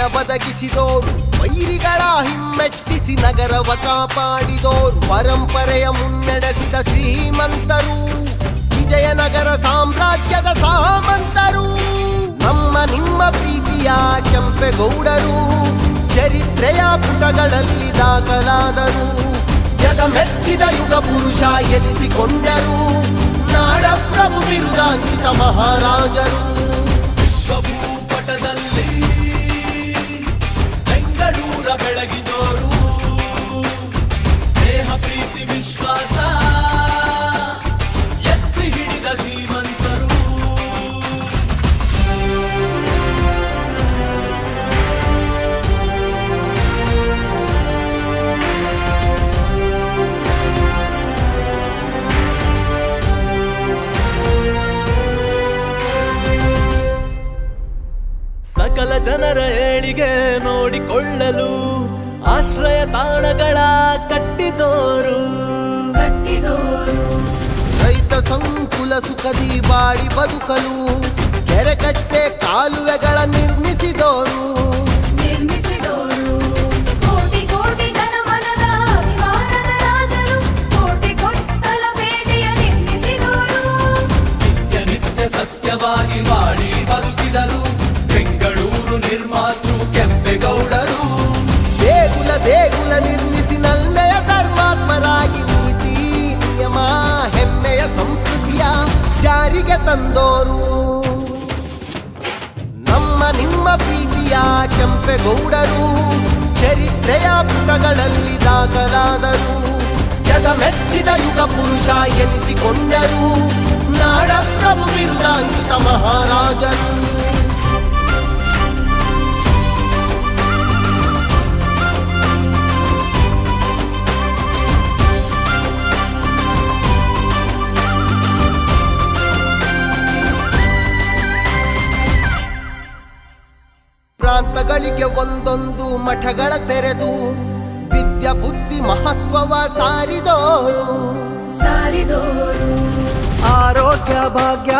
ಜೀವನ ಬದಗಿಸಿದೋರು ವೈರಿಗಳ ಹಿಮ್ಮೆಟ್ಟಿಸಿ ನಗರವ ಕಾಪಾಡಿದೋರು, ಪರಂಪರೆಯ ಮುನ್ನಡೆಸಿದ ಶ್ರೀಮಂತರು, ವಿಜಯನಗರ ಸಾಮ್ರಾಜ್ಯದ ಸಾಮಂತರು. ನಮ್ಮ ನಿಮ್ಮ ಪ್ರೀತಿಯ ಕೆಂಪೆಗೌಡರು, ಚರಿತ್ರೆಯ ಪುಟಗಳಲ್ಲಿ ದಾಖಲಾದರು ಜಗ ಮೆಚ್ಚಿದ ಯುಗ ಪುರುಷ ಎನಿಸಿಕೊಂಡರು, ನಾಡ ಪ್ರಭು ಬಿರುದಾಂಕಿತ ಮಹಾರಾಜರು. ವಿಶ್ವಭೂಪಟದಲ್ಲಿ ಬೆಳಗಿದೋರು. ಸ್ನೇಹ ಪ್ರೀತಿ ವಿಶ್ವಾಸ. ಏಳಿಗೆ ನೋಡಿಕೊಳ್ಳಲು ಆಶ್ರಯ ತಾಣಗಳ ಕಟ್ಟಿದೋರು. ರೈತ ಸಂಕುಲ ಸುಖದಿ ಬಾಳಿ ಬದುಕಲು ಕೆರೆಕಟ್ಟೆ ಕಾಲುವೆಗಳ ನಿರ್ಮಿಸಿದೋರು. ಎನಿಸಿಕೊಂಡರು ನಾಡ ಪ್ರಭು ಬಿರುದಾಂಕಿತ ಮಹಾರಾಜರು. ಪ್ರಾಂತಗಳಿಗೆ ಒಂದೊಂದು ಮಠಗಳ ತೆರೆದು ವಿದ್ಯಾ ಬುದ್ಧಿ ಮಹತ್ವವ ಸಾರಿದೋರು. ಸಾರಿದೋರು ಆರೋಗ್ಯ ಭಾಗ್ಯ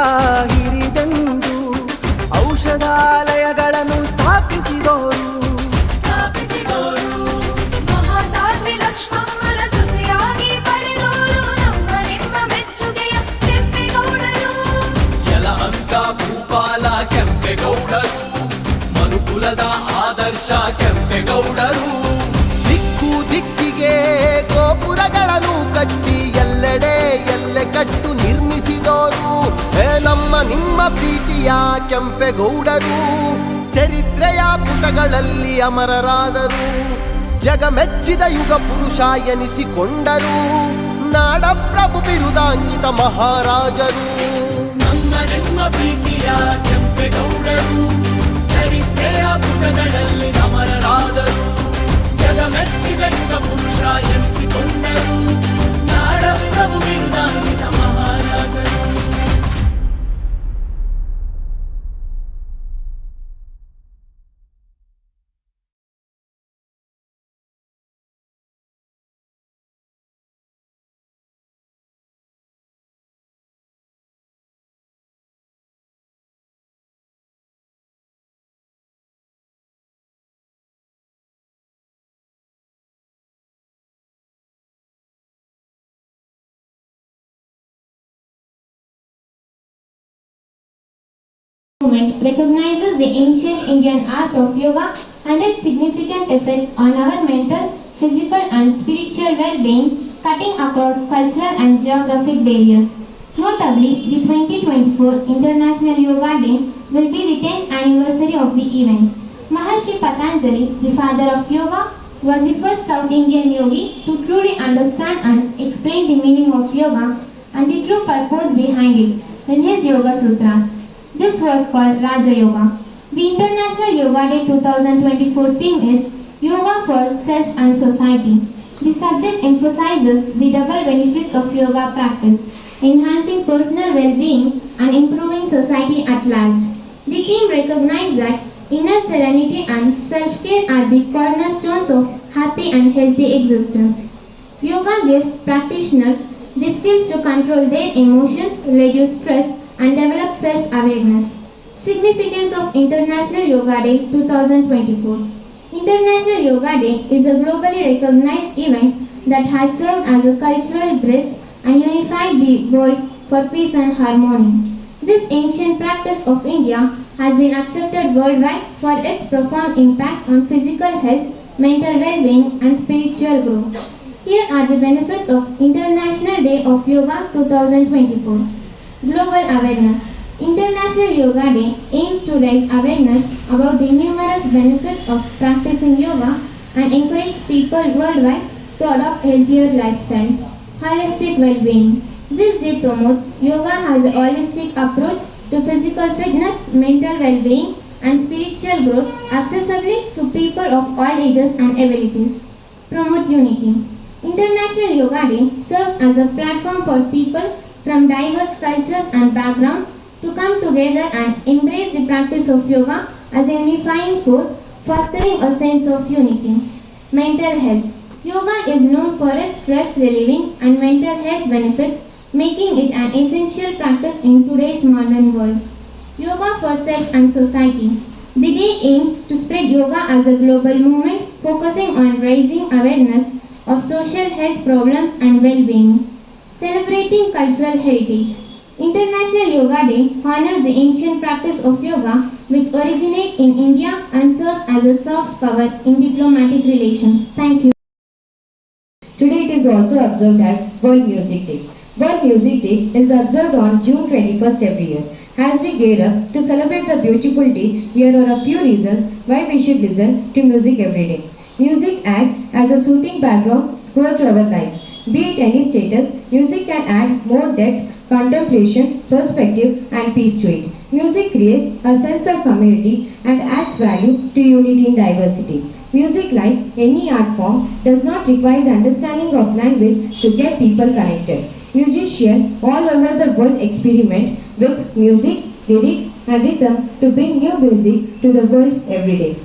ಹಿರಿದೆಂದು ಔಷಧಾಲಯಗಳನ್ನು ಸ್ಥಾಪಿಸಿದೋರು ಸ್ಥಾಪಿಸಿದೋರು ಮಹಾಸಾಧ್ವಿ ಲಕ್ಷ್ಮಮ್ಮನ ಸೊಸೆಯಾಗಿ ಪಡೆದೋರು ನಮ್ಮ ನಿಮ್ಮ ಮೆಚ್ಚುಗೆಯ ಕೆಂಪೇಗೌಡರು ಯಲಹಂಕ ಭೂಪಾಲ ಕೆಂಪೇಗೌಡರು ಮನುಕುಲದ ಆದರ್ಶ ಕೆಂಪೇಗೌಡರು ಪ್ರೀತಿಯ ಕೆಂಪೆಗೌಡರು, ಚರಿತ್ರೆಯ ಪುಟಗಳಲ್ಲಿ ಅಮರರಾದರು. ಜಗ ಮೆಚ್ಚಿದ ಯುಗ ಪುರುಷ ಎನಿಸಿಕೊಂಡರು. ನಾಡ ಪ್ರಭು ಬಿರುದಾಂಕಿತ ಮಹಾರಾಜರು. ನಮ್ಮ ನಿಮ್ಮ ಪ್ರೀತಿಯ ಕೆಂಪೇಗೌಡರು, ಚರಿತ್ರೆಯ ಪುಟಗಳಲ್ಲಿ ಅಮರರಾದರು. ಜಗ ಮೆಚ್ಚಿದ ಯುಗ ಪುರುಷ ಎನಿಸಿಕೊಂಡರು. ನಾಡ ಪ್ರಭು ಬಿರುದಾಂಕಿತ movement recognizes the ancient Indian art of yoga and its significant effects on our mental, physical, and spiritual well-being, cutting across cultural and geographic barriers. Notably, the 2024 International Yoga Day will be the 10th anniversary of the event. Maharshi Patanjali, the father of yoga, was the first South Indian yogi to truly understand and explain the meaning of yoga and the true purpose behind it in his Yoga Sutras. This was called Raja Yoga. The International Yoga Day 2024 theme is Yoga for Self and Society. The subject emphasizes the double benefits of yoga practice, enhancing personal well-being and improving society at large. The theme recognizes that Inner serenity and self-care are the cornerstones of happy and healthy existence. Yoga gives practitioners the skills to control their emotions, reduce stress, and develop self-awareness. Significance of International Yoga Day 2024 International Yoga Day is a globally recognized event that has served as a cultural bridge and unified the world for peace and harmony. This ancient practice of India has been accepted worldwide for its profound impact on physical health, mental well-being and spiritual growth. Here are the benefits of International Day of Yoga 2024. Global awareness. International Yoga Day aims to raise awareness about the numerous benefits of practicing yoga and encourage people worldwide to adopt healthier lifestyle. Holistic well-being. This day promotes yoga as a holistic approach to physical fitness, mental well-being and spiritual growth accessibly to people of all ages and abilities. Promote unity. International Yoga Day serves as a platform for people from diverse cultures and backgrounds to come together and embrace the practice of yoga as a unifying force, fostering a sense of unity. Mental health. Yoga is known for its stress relieving and mental health benefits, making it an essential practice in today's modern world. Yoga for self and society. The day aims to spread yoga as a global movement, focusing on raising awareness of social health problems and well-being. Celebrating cultural heritage. International Yoga Day honors the ancient practice of yoga which originates in India and serves as a soft power in diplomatic relations. Thank you. Today it is also observed as World Music Day. World Music Day is observed on June 21st every year. As we up to celebrate the beautiful day, here are a few reasons why we should listen to music every day. Music acts as a soothing background score to our lives. Be it any status, music can add more depth, contemplation, perspective, and peace to it. Music creates a sense of community and adds value to unity in diversity. Music, like any art form, does not require the understanding of language to get people connected. Musicians all over the world experiment with music, lyrics, and rhythm to bring new music to the world every day.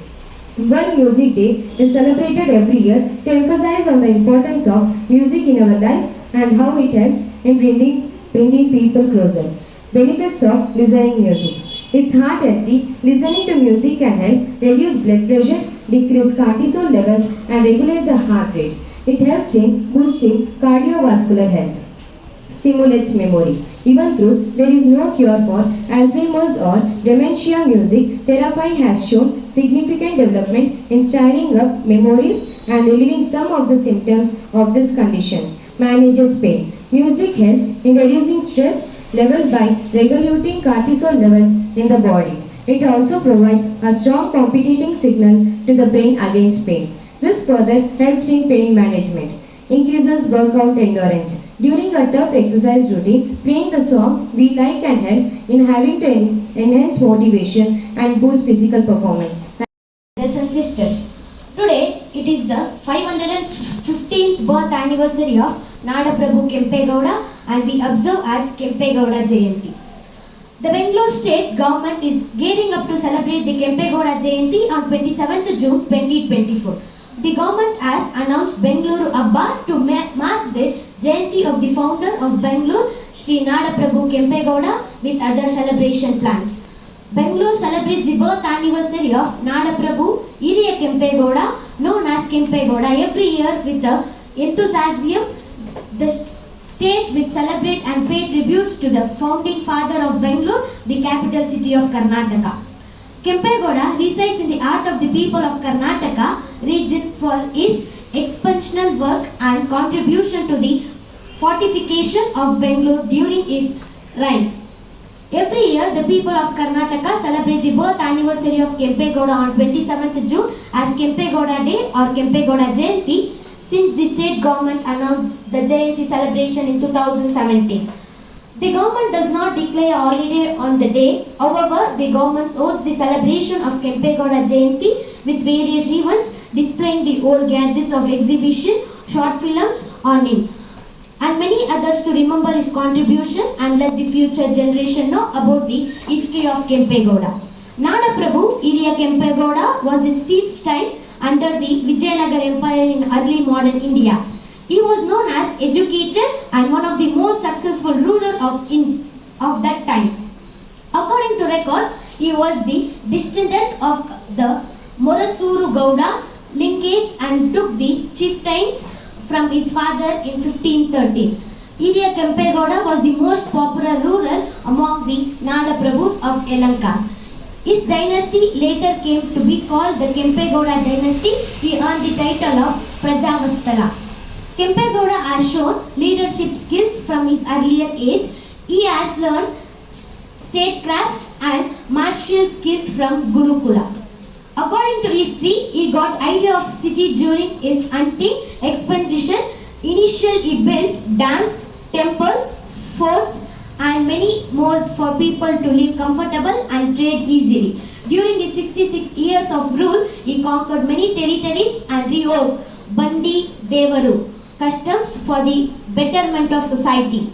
World Music Day is celebrated every year to emphasize on the importance of music in our lives and how it helps in bringing, bringing people closer. Benefits of listening music. It's heart healthy. Listening to music can help reduce blood pressure, decrease cortisol levels, and regulate the heart rate. It helps in boosting cardiovascular health stimulates memory. Even though there is no cure for Alzheimer's or dementia, music therapy has shown significant development in stirring up memories and relieving some of the symptoms of this condition. Manages pain. Music helps in reducing stress level by regulating cortisol levels in the body. It also provides a strong competing signal to the brain against pain. This further helps in pain management increases workout endurance. During a tough exercise routine, playing the songs we like can help in having to en- enhance motivation and boost physical performance. brothers and sisters. Today it is the 515th birth anniversary of Nadaprabhu Kempegowda and we observe as Kempegowda Jayanti. The Bangalore state government is gearing up to celebrate the Kempegowda Jayanti on 27th June 2024. The government has announced Bangalore Abba to mark the Jayanti of the founder of Bangalore, Sri Nadaprabhu Kempegowda with other celebration plans. Bangalore celebrates the birth anniversary of Nadaprabhu Iriya Kempegowda, known as Kempegowda, every year with the enthusiasm. The state will celebrate and pay tributes to the founding father of Bangalore, the capital city of Karnataka. Kempegowda resides in the heart of the people of Karnataka region for his expansional work and contribution to the fortification of Bangalore during his reign. Every year, the people of Karnataka celebrate the birth anniversary of Kempegowda on 27th June as Kempegowda Day or Kempegowda Jayanti since the state government announced the Jayanti celebration in 2017. The government does not declare a holiday on the day. However, the government holds the celebration of Kempegowda Jayanti with various events displaying the old gadgets of exhibition, short films on him and many others to remember his contribution and let the future generation know about the history of Kempegowda. Nadaprabhu Iriya Kempegowda was a chief stein under the Vijayanagar Empire in early modern India. He was known as educated and one of the most successful ruler of, in, of that time. According to records, he was the descendant of the Morasuru Gowda lineage and took the chieftains from his father in 1513. Iriya Kempegowda was the most popular ruler among the Nada Prabhus of Elanka. His dynasty later came to be called the Kempegowda dynasty. He earned the title of Prajavastala. Kempegowda has shown leadership skills from his earlier age. He has learned statecraft and martial skills from Gurukula. According to history, he got idea of city during his hunting expedition. Initially, he built dams, temple, forts, and many more for people to live comfortable and trade easily. During his 66 years of rule, he conquered many territories and revoked Bandi Devaru customs for the betterment of society.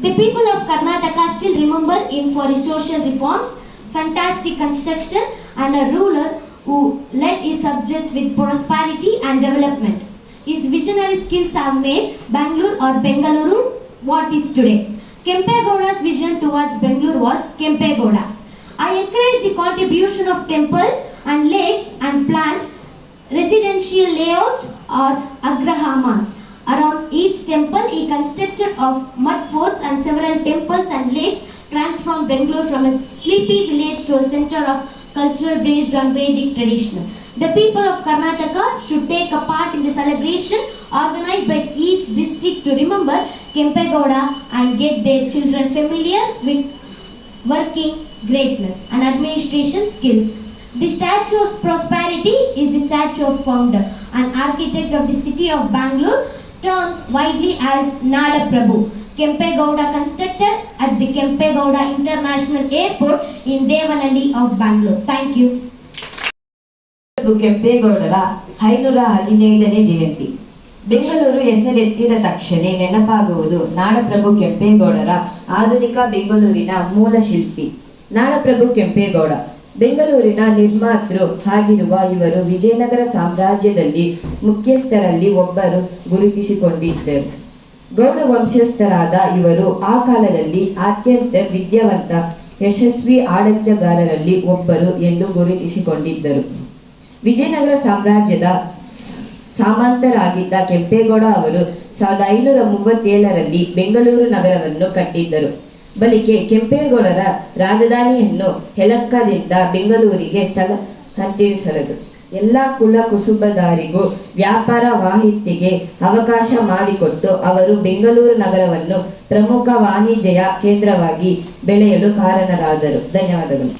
The people of Karnataka still remember him for his social reforms, fantastic construction, and a ruler who led his subjects with prosperity and development. His visionary skills have made Bangalore or Bengaluru what is today. Kempegowda's vision towards Bangalore was Kempegowda. I encourage the contribution of temple and lakes and plant residential layouts or agrahamans. Around each temple, he constructed of mud forts and several temples and lakes transformed Bangalore from a sleepy village to a center of culture based on Vedic tradition. The people of Karnataka should take a part in the celebration organized by each district to remember Kempegowda and get their children familiar with working greatness and administration skills. The Statue of Prosperity is the statue of founder and architect of the city of Bangalore, termed widely as Nada Prabhu. Kempegowda constructed at the Kempegowda International Airport in Devanali of Bangalore. Thank you. ಕೆಂಪೇಗೌಡರ ಐನೂರ ಹದಿನೈದನೇ ಜಯಂತಿ ಬೆಂಗಳೂರು ಹೆಸರೆತ್ತಿದ ತಕ್ಷಣ ನೆನಪಾಗುವುದು ನಾಡಪ್ರಭು ಕೆಂಪೇಗೌಡರ ಆಧುನಿಕ ಬೆಂಗಳೂರಿನ ಮೂಲ ಶಿಲ್ಪಿ ನಾಡಪ್ರಭು ಕೆಂಪೇಗೌಡ ಬೆಂಗಳೂರಿನ ನಿರ್ಮಾತೃ ಆಗಿರುವ ಇವರು ವಿಜಯನಗರ ಸಾಮ್ರಾಜ್ಯದಲ್ಲಿ ಮುಖ್ಯಸ್ಥರಲ್ಲಿ ಒಬ್ಬರು ಗುರುತಿಸಿಕೊಂಡಿದ್ದರು. ಗೌಡ ವಂಶಸ್ಥರಾದ ಇವರು ಆ ಕಾಲದಲ್ಲಿ ಅತ್ಯಂತ ವಿದ್ಯಾವಂತ, ಯಶಸ್ವಿ ಆಡಳಿತಗಾರರಲ್ಲಿ ಒಬ್ಬರು ಎಂದು ಗುರುತಿಸಿಕೊಂಡಿದ್ದರು. ವಿಜಯನಗರ ಸಾಮ್ರಾಜ್ಯದ ಸಾಮಂತರಾಗಿದ್ದ ಕೆಂಪೇಗೌಡ ಅವರು ಸಾವಿರದ ಐನೂರ ಮೂವತ್ತೇಳರಲ್ಲಿ ಬೆಂಗಳೂರು ನಗರವನ್ನು ಕಟ್ಟಿದ್ದರು. ಬಳಿಕೆ ಕೆಂಪೇಗೌಡರ ರಾಜಧಾನಿಯನ್ನು ಹೆಲಕ್ಕದಿಂದ ಬೆಂಗಳೂರಿಗೆ ಹತ್ತಿರಿಸಲದು ಎಲ್ಲ ಕುಲ ಕುಸುಬದಾರಿಗೂ ವ್ಯಾಪಾರ ವಾಹಿತಿಗೆ ಅವಕಾಶ ಮಾಡಿಕೊಟ್ಟು ಅವರು ಬೆಂಗಳೂರು ನಗರವನ್ನು ಪ್ರಮುಖ ವಾಣಿಜ್ಯ ಕೇಂದ್ರವಾಗಿ ಬೆಳೆಯಲು ಕಾರಣರಾದರು. ಧನ್ಯವಾದಗಳು.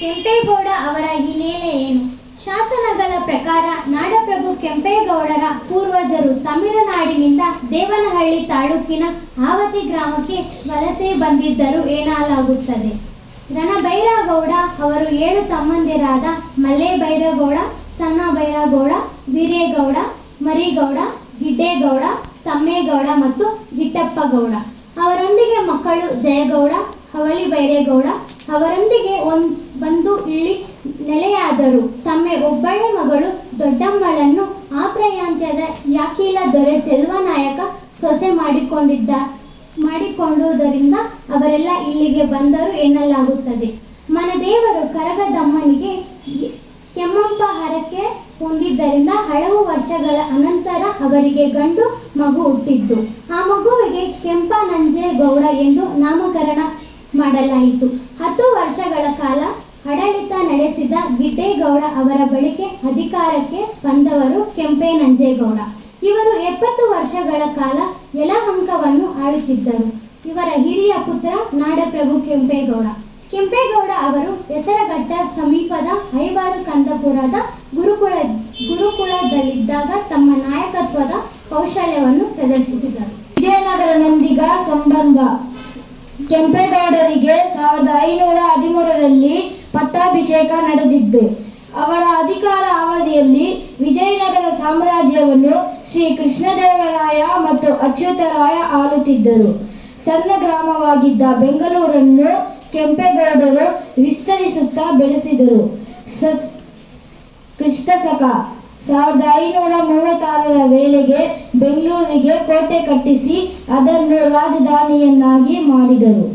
ಕೆಂಪೇಗೌಡ ಅವರ ಹಿನ್ನೆಲೆ ಏನು? ಶಾಸನಗಳ ಪ್ರಕಾರ ನಾಡಪ್ರಭು ಕೆಂಪೇಗೌಡರ ಪೂರ್ವಜರು ತಮಿಳುನಾಡಿನಿಂದ ದೇವನಹಳ್ಳಿ ತಾಲೂಕಿನ ಆವತಿ ಗ್ರಾಮಕ್ಕೆ ವಲಸೆ ಬಂದಿದ್ದರು ಏನಾಲಾಗುತ್ತದೆ? ರಣಭೈರಗೌಡ ಅವರು ಏಳು ತಮ್ಮಂದಿರಾದ ಮಲ್ಲೆ ಬೈರಗೌಡ ಸಣ್ಣ ಬೈರಗೌಡ ವೀರೇಗೌಡ, ಮರಿಗೌಡ ಗಿಡ್ಡೇಗೌಡ ತಮ್ಮೇಗೌಡ ಮತ್ತು ಗಿಟ್ಟಪ್ಪಗೌಡ ಅವರೊಂದಿಗೆ ಮಕ್ಕಳು ಜಯಗೌಡ ಹವಲಿ ಬೈರೇಗೌಡ ಅವರೊಂದಿಗೆ ಒಂದ್ ಬಂದು ಇಲ್ಲಿ ನೆಲೆಯಾದರು. ತಮ್ಮ ಒಬ್ಬಳೆ ಮಗಳು ದೊಡ್ಡಮ್ಮಳನ್ನು ಆ ಪ್ರಯಾಂತ್ಯದ ಯಾಕೀಲ ದೊರೆ ಸೆಲ್ವನಾಯಕ ಸೊಸೆ ಮಾಡಿಕೊಂಡಿದ್ದ, ಮಾಡಿಕೊಂಡುದರಿಂದ ಅವರೆಲ್ಲ ಇಲ್ಲಿಗೆ ಬಂದರು ಎನ್ನಲಾಗುತ್ತದೆ. ಮನದೇವರು ಕರಗದಮ್ಮನಿಗೆ ಕೆಮ್ಮಂಪ ಹರಕೆ ಹೊಂದಿದ್ದರಿಂದ ಹಲವು ವರ್ಷಗಳ ಅನಂತರ ಅವರಿಗೆ ಗಂಡು ಮಗು ಹುಟ್ಟಿದ್ದು. ಆ ಮಗುವಿಗೆ ಕೆಂಪ ನಂಜೇಗೌಡ ಎಂದು ನಾಮಕರಣ ಮಾಡಲಾಯಿತು. ಹತ್ತು ವರ್ಷಗಳ ಕಾಲ ಆಡಳಿತ ನಡೆಸಿದ ಗಿಡ್ಡೇಗೌಡ ಅವರ ಬಳಿಕೆ ಅಧಿಕಾರಕ್ಕೆ ಬಂದವರು ಕೆಂಪೆ ನಂಜೇಗೌಡ ಇವರು ಎಪ್ಪತ್ತು ವರ್ಷಗಳ ಕಾಲ ಯಲಹಂಕವನ್ನು ಆಳುತ್ತಿದ್ದರು. ಇವರ ಹಿರಿಯ ಪುತ್ರ ನಾಡಪ್ರಭು ಕೆಂಪೇಗೌಡ. ಕೆಂಪೇಗೌಡ ಅವರು ಹೆಸರಘಟ್ಟ ಸಮೀಪದ ಐವಾರು ಕಂದಪುರದ ಗುರುಕುಲ, ಗುರುಕುಲದಲ್ಲಿದ್ದಾಗ ತಮ್ಮ ನಾಯಕತ್ವದ ಕೌಶಲ್ಯವನ್ನು ಪ್ರದರ್ಶಿಸಿದರು. ವಿಜಯನಗರನೊಂದಿಗ ಸಂಬಂಧ. ಕೆಂಪೇಗೌಡರಿಗೆ ಸಾವಿರದ ಐನೂರ ಹದಿಮೂರರಲ್ಲಿ ಪಟ್ಟಾಭಿಷೇಕ ನಡೆದಿದ್ದು, ಅವರ ಅಧಿಕಾರ ಅವಧಿಯಲ್ಲಿ ವಿಜಯನಗರ ಸಾಮ್ರಾಜ್ಯವನ್ನು ಶ್ರೀ ಕೃಷ್ಣದೇವರಾಯ ಮತ್ತು ಅಚ್ಯುತರಾಯ ಆಳುತ್ತಿದ್ದರು. ಸಣ್ಣ ಗ್ರಾಮವಾಗಿದ್ದ ಬೆಂಗಳೂರನ್ನು ಕೆಂಪೇಗೌಡರು ವಿಸ್ತರಿಸುತ್ತಾ ಬೆಳೆಸಿದರು. ಸಚ್ ಕ್ರಿಸ್ತಶಕ ಸಾವಿರದ ಐನೂರ ಮೂವತ್ತಾರರ ವೇಳೆಗೆ ಬೆಂಗಳೂರಿಗೆ ಕೋಟೆ ಕಟ್ಟಿಸಿ ಅದನ್ನು ರಾಜಧಾನಿಯನ್ನಾಗಿ ಮಾಡಿದರು.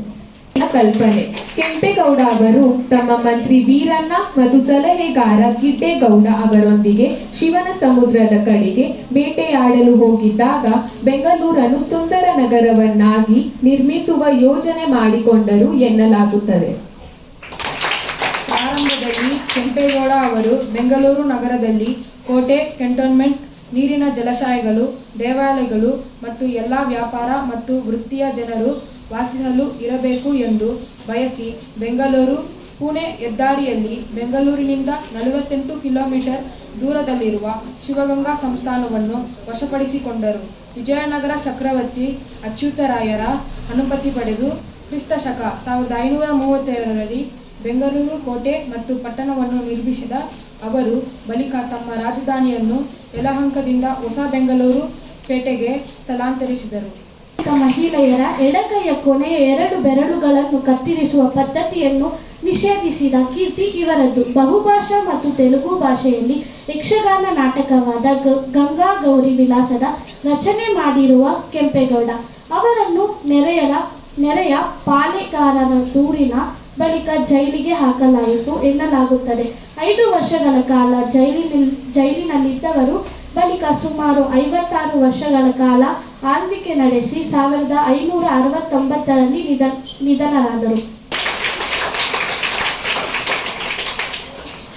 ಕಲ್ಪನೆ. ಕೆಂಪೇಗೌಡ ಅವರು ತಮ್ಮ ಮಂತ್ರಿ ವೀರಣ್ಣ ಮತ್ತು ಸಲಹೆಗಾರ ಗಿಡ್ಡೇಗೌಡ ಅವರೊಂದಿಗೆ ಶಿವನ ಸಮುದ್ರದ ಕಡೆಗೆ ಬೇಟೆಯಾಡಲು ಹೋಗಿದ್ದಾಗ ಬೆಂಗಳೂರನ್ನು ಸುಂದರ ನಗರವನ್ನಾಗಿ ನಿರ್ಮಿಸುವ ಯೋಜನೆ ಮಾಡಿಕೊಂಡರು ಎನ್ನಲಾಗುತ್ತದೆ. ಪ್ರಾರಂಭದಲ್ಲಿ ಕೆಂಪೇಗೌಡ ಅವರು ಬೆಂಗಳೂರು ನಗರದಲ್ಲಿ ಕೋಟೆ ಕೆಂಟೋನ್ಮೆಂಟ್ ನೀರಿನ ಜಲಾಶಯಗಳು, ದೇವಾಲಯಗಳು ಮತ್ತು ಎಲ್ಲ ವ್ಯಾಪಾರ ಮತ್ತು ವೃತ್ತಿಯ ಜನರು ವಾಸಿಸಲು ಇರಬೇಕು ಎಂದು ಬಯಸಿ ಬೆಂಗಳೂರು, ಪುಣೆ ಹೆದ್ದಾರಿಯಲ್ಲಿ ಬೆಂಗಳೂರಿನಿಂದ ನಲವತ್ತೆಂಟು ಕಿಲೋಮೀಟರ್ ದೂರದಲ್ಲಿರುವ ಶಿವಗಂಗಾ ಸಂಸ್ಥಾನವನ್ನು ವಶಪಡಿಸಿಕೊಂಡರು. ವಿಜಯನಗರ ಚಕ್ರವರ್ತಿ ಅಚ್ಯುತರಾಯರ ಅನುಮತಿ ಪಡೆದು ಕ್ರಿಸ್ತ ಶಕ ಸಾವಿರದ ಐನೂರ ಮೂವತ್ತೇಳರಲ್ಲಿ ಬೆಂಗಳೂರು, ಕೋಟೆ ಮತ್ತು ಪಟ್ಟಣವನ್ನು ನಿರ್ಮಿಸಿದ ಅವರು ಬಳಿಕ ತಮ್ಮ ರಾಜಧಾನಿಯನ್ನು ಯಲಹಂಕದಿಂದ ಹೊಸ ಬೆಂಗಳೂರು ಪೇಟೆಗೆ ಸ್ಥಳಾಂತರಿಸಿದರು. ಮಹಿಳೆಯರ ಎಡಕೈಯ ಕೊನೆಯ ಎರಡು ಬೆರಳುಗಳನ್ನು ಕತ್ತರಿಸುವ ಪದ್ಧತಿಯನ್ನು ನಿಷೇಧಿಸಿದ ಕೀರ್ತಿ ಇವರದ್ದು. ಬಹುಭಾಷಾ ಮತ್ತು ತೆಲುಗು ಭಾಷೆಯಲ್ಲಿ ಯಕ್ಷಗಾನ ನಾಟಕವಾದ ಗಂಗಾ ಗೌರಿ ವಿಲಾಸದ ರಚನೆ ಮಾಡಿರುವ ಕೆಂಪೇಗೌಡ. ಅವರನ್ನು ನೆರೆಯರ, ನೆರೆಯ ಪಾಲೆಗಾರರ ದೂರಿನ ಬಳಿಕ ಜೈಲಿಗೆ ಹಾಕಲಾಯಿತು ಎನ್ನಲಾಗುತ್ತದೆ. ಐದು ವರ್ಷಗಳ ಕಾಲ ಜೈಲಿನಲ್ಲಿ ಜೈಲಿನಲ್ಲಿದ್ದವರು ಬಳಿಕ ಸುಮಾರು ಐವತ್ತಾರು ವರ್ಷಗಳ ಕಾಲ ಆಳ್ವಿಕೆ ನಡೆಸಿ ಸಾವಿರದ ಐನೂರ ಅರವತ್ತೊಂಬತ್ತರಲ್ಲಿ ನಿಧ ನಿಧನರಾದರು.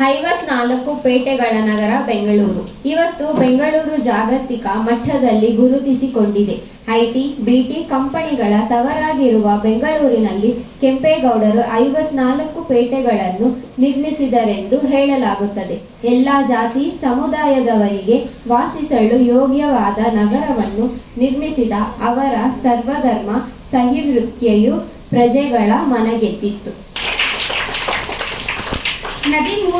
ಐವತ್ನಾಲ್ಕು ಪೇಟೆಗಳ ನಗರ ಬೆಂಗಳೂರು. ಇವತ್ತು ಬೆಂಗಳೂರು ಜಾಗತಿಕ ಮಟ್ಟದಲ್ಲಿ ಗುರುತಿಸಿಕೊಂಡಿದೆ. ಐಟಿ, ಬಿಟಿ ಕಂಪನಿಗಳ ತವರಾಗಿರುವ ಬೆಂಗಳೂರಿನಲ್ಲಿ ಕೆಂಪೇಗೌಡರು ಐವತ್ನಾಲ್ಕು ಪೇಟೆಗಳನ್ನು ನಿರ್ಮಿಸಿದರೆಂದು ಹೇಳಲಾಗುತ್ತದೆ. ಎಲ್ಲ ಜಾತಿ ಸಮುದಾಯದವರಿಗೆ ವಾಸಿಸಲು ಯೋಗ್ಯವಾದ ನಗರವನ್ನು ನಿರ್ಮಿಸಿದ ಅವರ ಸರ್ವಧರ್ಮ ಸಹಿವೃತ್ತಿಯು ಪ್ರಜೆಗಳ ಮನಗೆದ್ದಿತ್ತು ನದಿ ಮೂ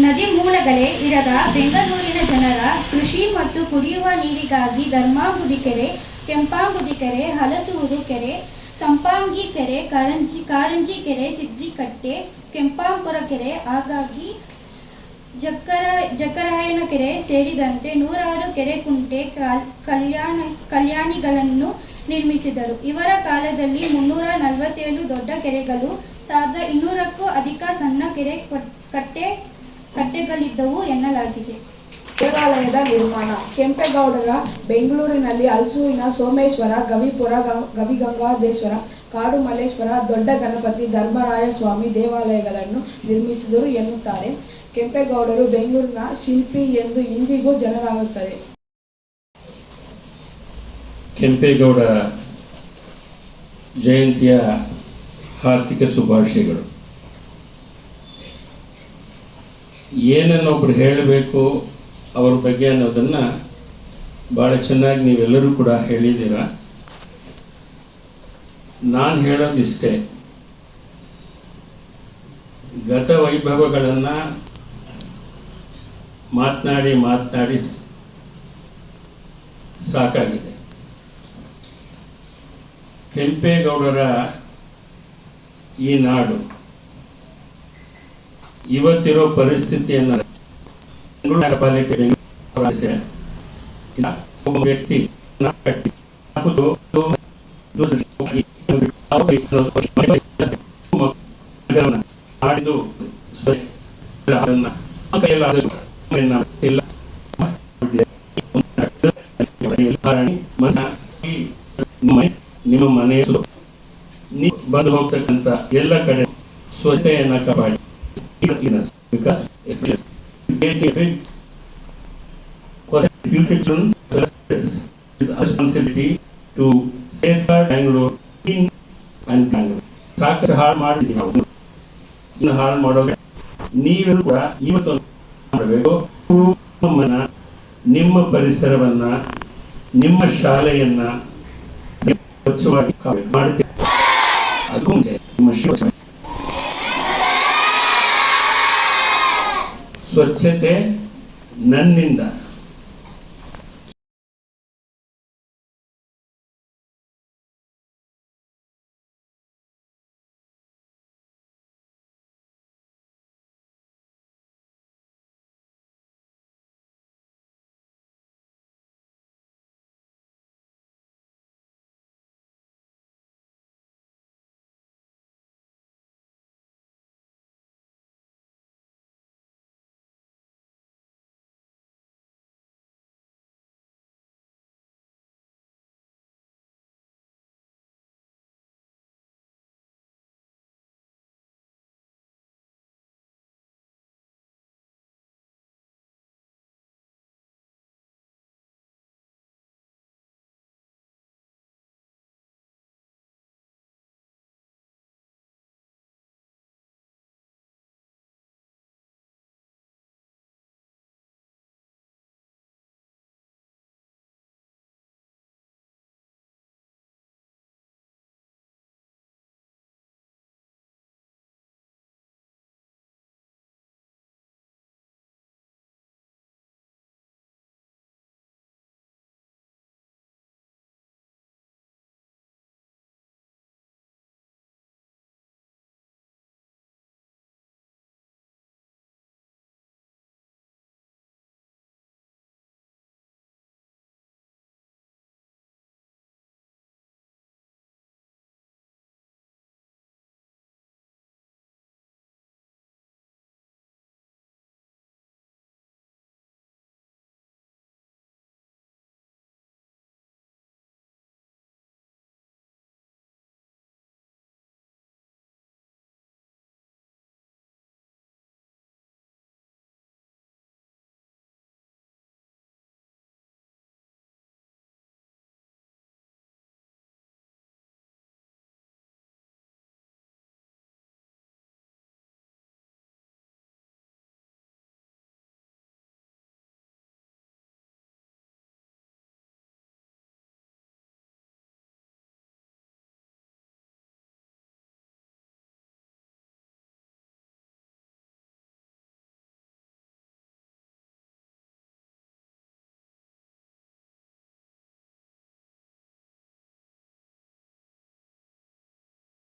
ನದಿ ಮೂಲಗಳೇ ಇರದ ಬೆಂಗಳೂರಿನ ಜನರ ಕೃಷಿ ಮತ್ತು ಕುಡಿಯುವ ನೀರಿಗಾಗಿ ಧರ್ಮಾಂಬುದಿ ಕೆರೆ, ಕೆಂಪಾಂಬುದಿ ಕೆರೆ, ಹಲಸೂರು ಕೆರೆ, ಸಂಪಾಂಗಿ ಕೆರೆ, ಕಾರಂಜಿ ಕಾರಂಜಿ ಕೆರೆ, ಸಿದ್ದಿಕಟ್ಟೆ, ಕೆಂಪಾಂಪುರ ಕೆರೆ, ಹಾಗಾಗಿ ಜಕ್ಕರ ಜಕ್ಕರಾಯನ ಕೆರೆ ಸೇರಿದಂತೆ ನೂರಾರು ಕೆರೆ ಕುಂಟೆ ಕಲ್- ಕಲ್ಯಾಣ ಕಲ್ಯಾಣಿಗಳನ್ನು ನಿರ್ಮಿಸಿದರು. ಇವರ ಕಾಲದಲ್ಲಿ ಮುನ್ನೂರ ನಲವತ್ತೇಳು ದೊಡ್ಡ ಕೆರೆಗಳು, ಸಾವಿರದ ಇನ್ನೂರಕ್ಕೂ ಅಧಿಕ ಸಣ್ಣ ಕೆರೆ ಕಟ್ಟೆ ಕಟ್ಟೆಗಳಿದ್ದವು ಎನ್ನಲಾಗಿದೆ. ದೇವಾಲಯದ ನಿರ್ಮಾಣ. ಕೆಂಪೇಗೌಡರ ಬೆಂಗಳೂರಿನಲ್ಲಿ ಹಲಸೂರಿನ ಸೋಮೇಶ್ವರ ಗವಿಪುರ ಗವಿಗಂಗಾಧೇಶ್ವರ ಕಾಡು ಮಲ್ಲೇಶ್ವರ ದೊಡ್ಡ ಗಣಪತಿ ಧರ್ಮರಾಯ ಸ್ವಾಮಿ ದೇವಾಲಯಗಳನ್ನು ನಿರ್ಮಿಸಿದರು ಎನ್ನುತ್ತಾರೆ. ಕೆಂಪೇಗೌಡರು ಬೆಂಗಳೂರಿನ ಶಿಲ್ಪಿ ಎಂದು ಇಂದಿಗೂ ಜನರಾಗುತ್ತದೆ ಕೆಂಪೇಗೌಡ ಜಯಂತಿಯ ಹಾರ್ದಿಕ ಶುಭಾಶಯಗಳು. ಏನನ್ನೊಬ್ರು ಹೇಳಬೇಕು ಅವ್ರ ಬಗ್ಗೆ ಅನ್ನೋದನ್ನು ಭಾಳ ಚೆನ್ನಾಗಿ ನೀವೆಲ್ಲರೂ ಕೂಡ ಹೇಳಿದ್ದೀರ? ನಾನು ಹೇಳೋದಿಷ್ಟೇ. ಗತ ವೈಭವಗಳನ್ನು ಮಾತನಾಡಿ ಮಾತನಾಡಿ ಸಾಕಾಗಿದೆ. ಕೆಂಪೇಗೌಡರ ಈ ನಾಡು ಇವತ್ತಿರೋ ಪರಿಸ್ಥಿತಿಯನ್ನು ಬೆಂಗಳೂರು ಪಾಲಿಕೆ ಇಲ್ಲ. ಒಬ್ಬ ವ್ಯಕ್ತಿ ನ ಕಟ್ಟಿ ಹಾಕುವುದು ದುರದೃಷ್ಟವಾಗಿ ಬಂದು ಹೋಗ್ತಕ್ಕಂಥ ಮಾಡಿದ್ದು ಕಡೆ ನಮ್ಮ ಇಲ್ಲ ಈ ನಿಮ್ಮ ಮನೆಯ ಸುತ್ತ ನೀವು ಬಂದು for ಸ್ವಚ್ಛತೆಯನ್ನ is responsibility to safeguard Bangalore in and Bangalore. ಸಾಕಷ್ಟು ಹಾಳು ಮಾಡಿದ್ವಿ ನಾವು. ಇನ್ನು ಹಾಳು ಕೂಡ ಇವತ್ತು ಮಾಡಬೇಕು. ನಮ್ಮನ್ನ ನಿಮ್ಮ ಪರಿಸರವನ್ನ, ನಿಮ್ಮ ಶಾಲೆಯನ್ನ ಸ್ವಚ್ಛವಾಗಿ ಮಾಡುತ್ತೇವೆ ಅದಕ್ಕೂ ನಿಮ್ಮ ಶಿವ ಸ್ವಚ್ಛತೆ ನನ್ನಿಂದ.